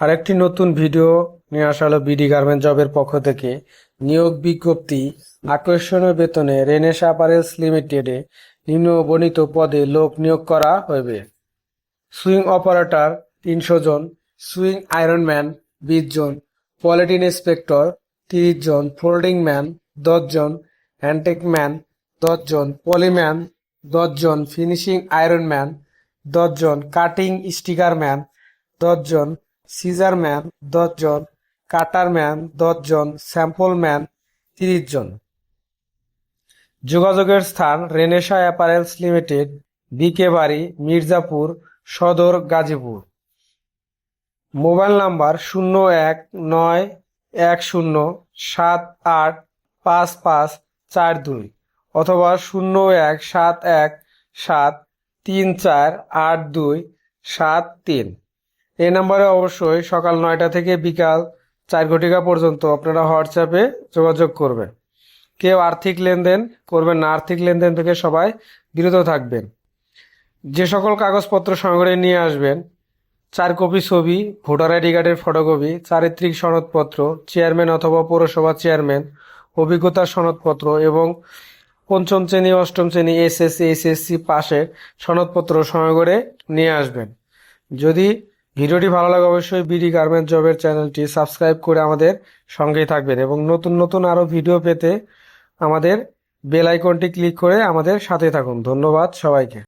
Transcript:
আরেকটি নতুন ভিডিও নিয়ে আসা হলো বিডি গার্মেন্ট জবের পক্ষ থেকে। নিয়োগ বিজ্ঞপ্তি, আকর্ষণীয় বেতনে রেনেস অ্যাপারেলস লিমিটেডে নিম্নবর্ণিত পদে লোক নিয়োগ করা হবে সুইং অপারেটর তিনশো জন, সুইং আয়রনম্যান বিশ জন, পলিটিন ইন্সপেক্টর তিরিশ জন, ফোল্ডিং ম্যান দশ জন, হ্যান্ডটেক ম্যান দশ জন পলিম্যান দশ জন, ফিনিশিং আয়রনম্যান দশ জন, কাটিং স্টিকার ম্যান দশ জন সিজার ম্যান দশ জন কাটার ম্যান দশ জন স্যাম্পল ম্যান তিরিশ জন যোগাযোগের স্থান রেনেসা অ্যাপারেলস লিমিটেড, বিকে বাড়ি, মির্জাপুর, সদর গাজীপুর। মোবাইল নাম্বার শূন্য এক নয় এক শূন্য সাত আট পাঁচ পাঁচ চার দুই অথবা শূন্য এক সাত এক সাত তিন চার আট দুই সাত তিন। এই নাম্বারে অবশ্যই সকাল নয়টা থেকে বিকাল চার ঘটিকা পর্যন্ত আপনারা হোয়াটসঅ্যাপে যোগাযোগ করবেন। কেউ আর্থিক লেনদেন করবেন না, আর্থিক লেনদেন থেকে সবাই বিরত থাকবেন। যে সকল কাগজপত্র সংগ্রহে নিয়ে আসবেন, চার কপি ছবি, ভোটার আইডি কার্ডের ফটোকপি, চারিত্রিক সনদপত্র, চেয়ারম্যান অথবা পৌরসভা চেয়ারম্যান অভিজ্ঞতার সনদপত্র এবং পঞ্চম শ্রেণি, অষ্টম শ্রেণি এসএসসি এসএসসি পাশে সনদপত্র সংগ্রহ নিয়ে আসবেন। যদি ভিডিওটি ভালো লাগে অবশ্যই বিডি গার্মেন্ট জবের চ্যানেলটি সাবস্ক্রাইব করে আমাদের সঙ্গেই থাকবেন এবং নতুন নতুন আরও ভিডিও পেতে আমাদের বেল আইকনটি ক্লিক করে আমাদের সাথে থাকুন। ধন্যবাদ সবাইকে।